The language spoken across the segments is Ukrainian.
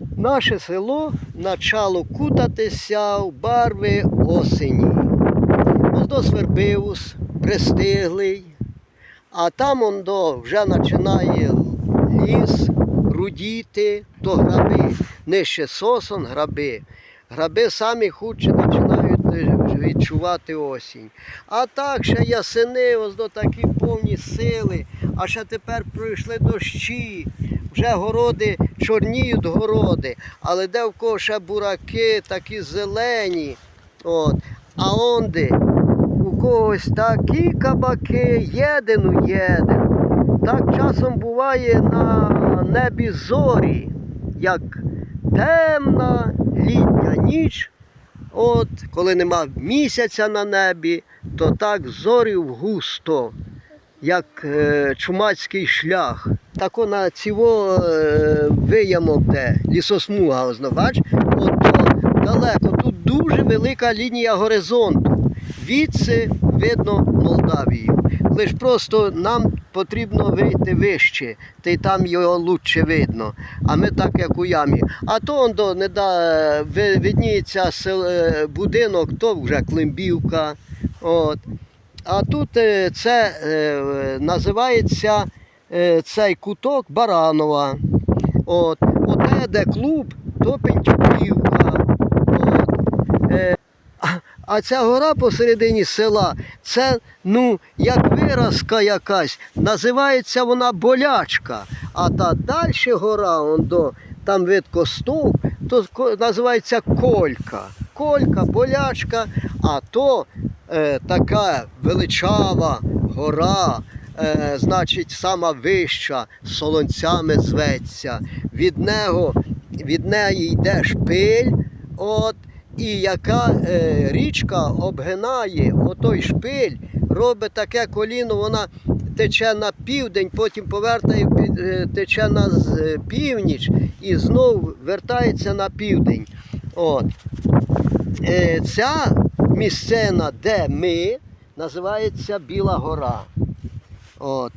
Наше село почало кутатися в барви осені. Ось до Свербивус, пристиглий, а там ондо вже починає ліс рудіти, то граби, нижче сосон, граби. Граби самі худше починають відчувати осінь. А так ще ясени, ось до такі повні сили, а ще тепер пройшли дощі, вже городи чорніють городи, але де в кого ще бураки, такі зелені. От. А онде у когось такі кабаки, єдин у єдин. Так часом буває на небі зорі, як темна літня ніч. От, коли нема місяця на небі, то так зорів густо, як е, чумацький шлях. Так на цього е, виямок, де лісосмуга, бач, от далеко, тут дуже велика лінія горизонту. Відси видно Молдавію. Лиш просто нам потрібно вийти вище, та й там його лучше видно. А ми так, як у ямі. А то он до не да, видніється е, будинок, то вже Климбівка. От. А тут е, це е, називається цей куток Баранова. От. Оте, де клуб, то Пентюківка. А- ця гора посередині села, це ну, як виразка якась, називається вона болячка. А та далі гора, он до, там видко стовп, то називається колька. Колька, болячка, а то е, така величава гора, е, значить, сама вища, солонцями зветься. Від, нього, від неї йде шпиль, от, і яка е, річка обгинає отой шпиль, робить таке коліно, вона тече на південь, потім повертає, е, тече на е, північ і знову вертається на південь. От. Е, ця місцина, де ми, називається Біла Гора. От.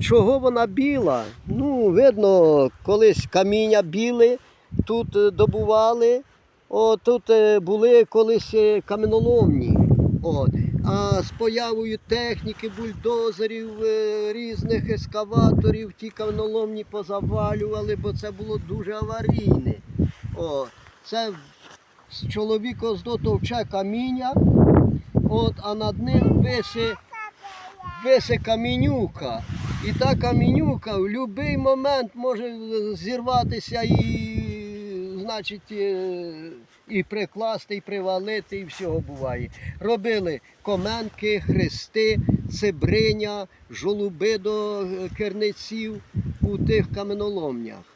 Чого вона біла? Ну, видно, колись каміння біли, тут е, добували, О, тут е, були колись е, каменоломні. От. А з появою техніки, бульдозерів, е, різних ескаваторів ті каменоломні позавалювали, бо це було дуже аварійне. О, це з чоловіка здотовче каміння, от, а над ним виси, виси камінюка. І та камінюка в будь-який момент може зірватися і, значить, е, і прикласти, і привалити, і всього буває. Робили коменки, хрести, цибриня, жолуби до е, керниців у тих каменоломнях.